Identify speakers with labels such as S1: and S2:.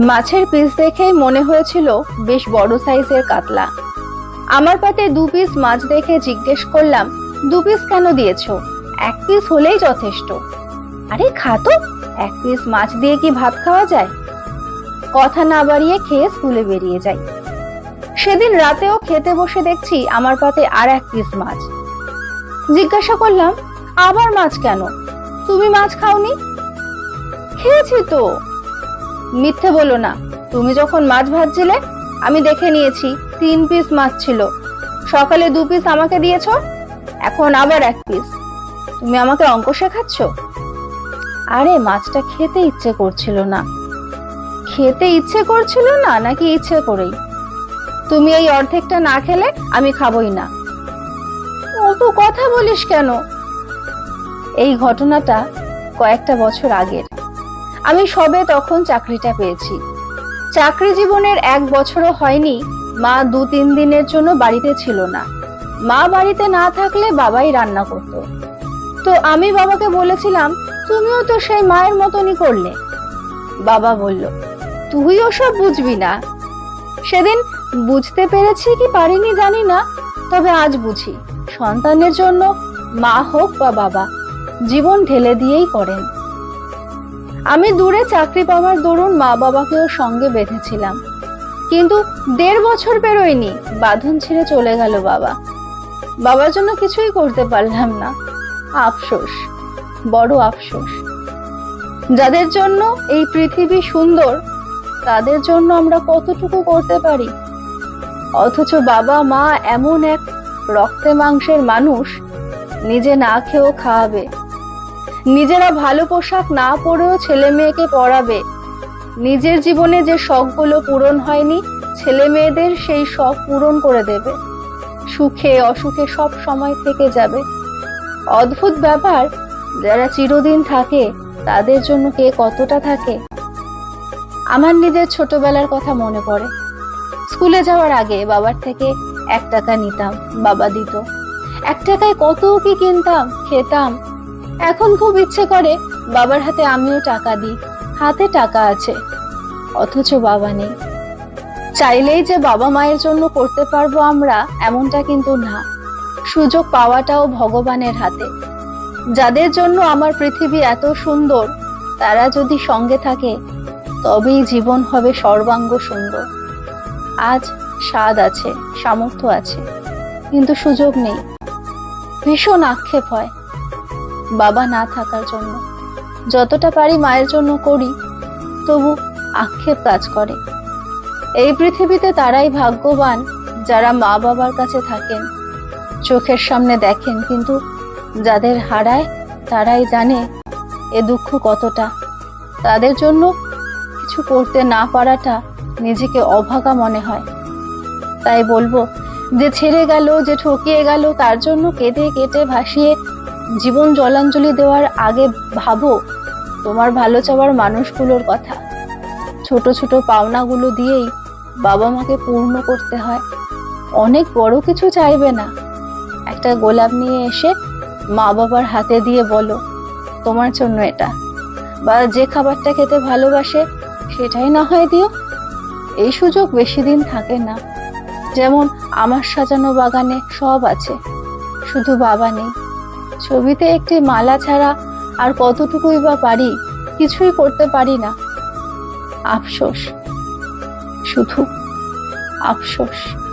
S1: মাছের পিস দেখেই মনে হয়েছিল বেশ বড় সাইজের কাতলা। আমার পাতে দু পিস মাছ দেখে জিজ্ঞেস করলাম, দু পিস কেন দিয়েছ? এক পিস হলেই যথেষ্ট। আরে খাতো, এক পিস মাছ দিয়ে কি ভাত খাওয়া যায়? কথা না বাড়িয়ে খেয়ে স্কুলে বেরিয়ে যাই। সেদিন রাতেও খেতে বসে দেখছি আমার পাতে আর এক পিস মাছ। জিজ্ঞাসা করলাম, আবার মাছ কেন? তুমি মাছ খাওনি? খেয়েছি তো। মিথ্যে বলো না। তুমি যখন মাছ ভাজছিলে, আমি দেখে নিয়েছি, তিন পিস মাছ ছিল। সকালে দু পিস আমাকে দিয়েছ, এখন আবার এক পিস তুমি আমাকে অঙ্ক শেখাচ্ছ? আরে, মাছটা খেতে ইচ্ছে করছিল না। খেতে ইচ্ছে করছিল না, নাকি ইচ্ছে করেই? তুমি এই অর্ধেকটা না খেলে, আমি খাবই না। অত কথা বলিস কেন? এই ঘটনাটা কয়েকটা বছর আগের। আমি সবে তখন চাকরিটা পেয়েছি। চাকরি জীবনের এক বছরও হয়নি, মা দু তিন দিনের জন্য বাড়িতে ছিল না। মা বাড়িতে না থাকলে বাবাই রান্না করত। তো আমি বাবাকে বলেছিলাম, তুমিও তো সেই মায়ের মতনই করলে। বাবা বলল, তুই ওসব বুঝবি না। সেদিন বুঝতে পেরেছি কি পারিনি জানি না, তবে আজ বুঝি। সন্তানের জন্য মা হোক বা বাবা, জীবন ঢেলে দিয়েই করেন। আমি দূরে চাকরি পাওয়ার দরুন মা বাবাকেও সঙ্গে বেঁধেছিলাম। কিন্তু দেড় বছর পেরোয়নি, বাঁধন ছেড়ে চলে গেল বাবা। বাবার জন্য কিছুই করতে পারলাম না। আফসোস, বড় আফসোস। যাদের জন্য এই পৃথিবী সুন্দর, তাদের জন্য আমরা কতটুকু করতে পারি? অথচ বাবা, মা এমন এক রক্তে মাংসের মানুষ, নিজে না খেয়েও খাওয়াবে। নিজেরা ভালো পোশাক না পরেও ছেলে মেয়েকে পড়াবে নিজের জীবনে যে শখগুলো পূরণ হয়নি, ছেলে মেয়েদের সেই শখ পূরণ করে দেবে। সুখে, অসুখে সব সময় থেকে যাবে। অদ্ভুত ব্যাপার, যারা চিরদিন থাকে, তাদের জন্য কে কতটা থাকে? আমার নিজের ছোটবেলার কথা মনে পড়ে। স্কুলে যাওয়ার আগে বাবার থেকে এক টাকা নিতাম, বাবা দিত। এক টাকায় কত কি কিনতাম, খেতাম এখন খুব ইচ্ছে করে বাবার হাতে আমিও টাকা দিই। হাতে টাকা আছে। অথচ বাবা নেই। চাইলেই যে বাবা মায়ের জন্য করতে পারব আমরা, এমনটা কিন্তু না। সুযোগ পাওয়াটাও ভগবানের হাতে। যাদের জন্য আমার পৃথিবী এত সুন্দর, তারা যদি সঙ্গে থাকে, তবেই জীবন হবে সর্বাঙ্গ সুন্দর। আজ স্বাদ আছে, সামর্থ্য আছে, কিন্তু সুযোগ নেই। ভীষণ আক্ষেপ হয়। বাবা না থাকার জন্য। যতটা পারি মায়ের জন্য করি, তবু আক্ষেপ কাজ করে। এই পৃথিবীতে তারাই ভাগ্যবান যারা মা বাবার কাছে থাকেন, চোখের সামনে দেখেন, কিন্তু যাদের হারায় তারাই জানে এ দুঃখ কতটা। তাদের জন্য কিছু করতে না পারাটা নিজেকে অভাগা মনে হয়। তাই বলব, যে ছেড়ে গেল, যে ঠকিয়ে গেল, তার জন্য কেঁদে কেটে ভাসিয়ে জীবন জলাঞ্জলি দেওয়ার আগে ভাবো, তোমার ভালো চাওয়ার মানুষগুলোর কথা। ছোট ছোট পাওনাগুলো দিয়েই বাবা মাকে পূর্ণ করতে হয়। অনেক বড় কিছু চাইবে না। একটা গোলাপ নিয়ে এসে মা বাবার হাতে দিয়ে বলো, তোমার জন্য এটা। বা যে খাবারটা খেতে ভালোবাসে, সেটাই না হয় দিও। এই সুযোগ বেশি দিন থাকে না। যেমন আমার সাজানো বাগানে সব আছে, শুধু বাবা নেই। ছবিতে একটি মালা ছাড়া আর কতটুকুই বা পারি, কিছুই করতে পারি না। আফসোস। শুধু আফসোস।